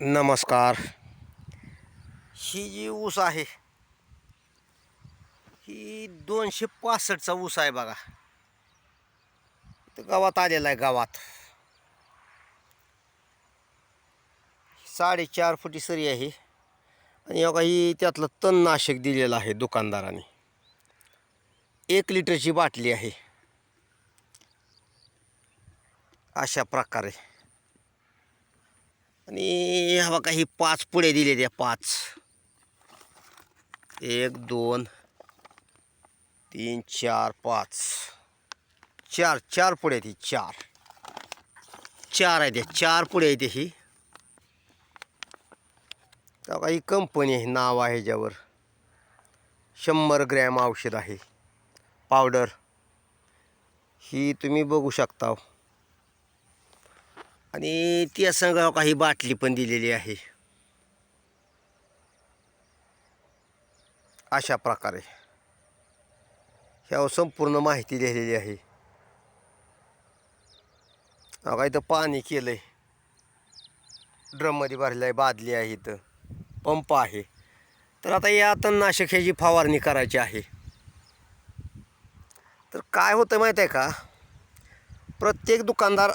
नमस्कार. ही जी ऊस आहे ही दोनशे पासष्टचा ऊस आहे बघा. इथं गावात आलेला आहे गावात. साडेचार फुटी सरी आहे. आणि बघा ही त्यातलं तणनाशक दिलेलं आहे दुकानदाराने. एक लिटरची बाटली आहे. अशा प्रकारे. आणि हा बघा ही पाच पुढे दिले त्या पाच. एक दोन तीन चार पाच. चार चार पुढे ती चार. चार आहे त्या चार पुढे आहे ही. त्या बघा ही कंपनी आहे नाव आहे ह्याच्यावर. शंभर ग्रॅम औषध आहे. पावडर. ही तुम्ही बघू शकता. आणि त्या संग काही बाटली पण दिलेली आहे. अशा प्रकारे. ह्यावर संपूर्ण माहिती लिहिलेली आहे. काय इथं पाणी केलं आहे ड्रममध्ये भरलं आहे बादली आहे इथं. पंप आहे. तर आता या तणनाशक ह्याची फवारणी करायची आहे. तर काय होतं माहीत आहे का? प्रत्येक दुकानदार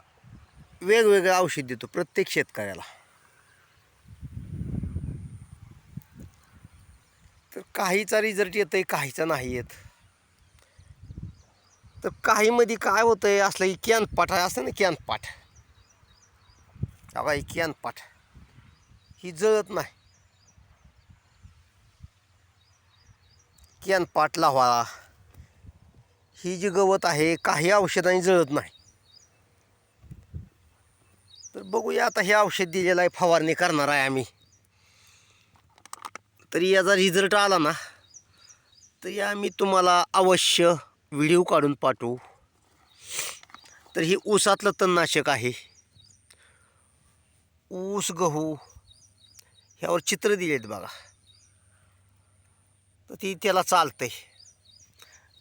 वेगवेगळं औषध देतो प्रत्येक शेतकऱ्याला. तर काहीचा रिझल्ट येत आहे काहीचा नाही येत. तर काहीमध्ये काय होतं आहे असलं की कॅनपाठ आहे असतं ना कॅनपाठ बघा ही कॅनपाठ ही जळत नाही. कॅनपाठ लावा. ही जी गवत आहे काही औषधांनी जळत नाही. तर बघूया आता हे औषध दिलेलं आहे फवारणी करणार आहे आम्ही. तरी याचा रिझल्ट आला ना तरी आम्ही तुम्हाला अवश्य व्हिडिओ काढून पाठवू. तर हे ऊसातलं तणनाशक आहे. ऊस गहू ह्यावर चित्र दिलेत बघा. तर ती त्याला चालतंय.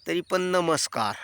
तरी पण नमस्कार.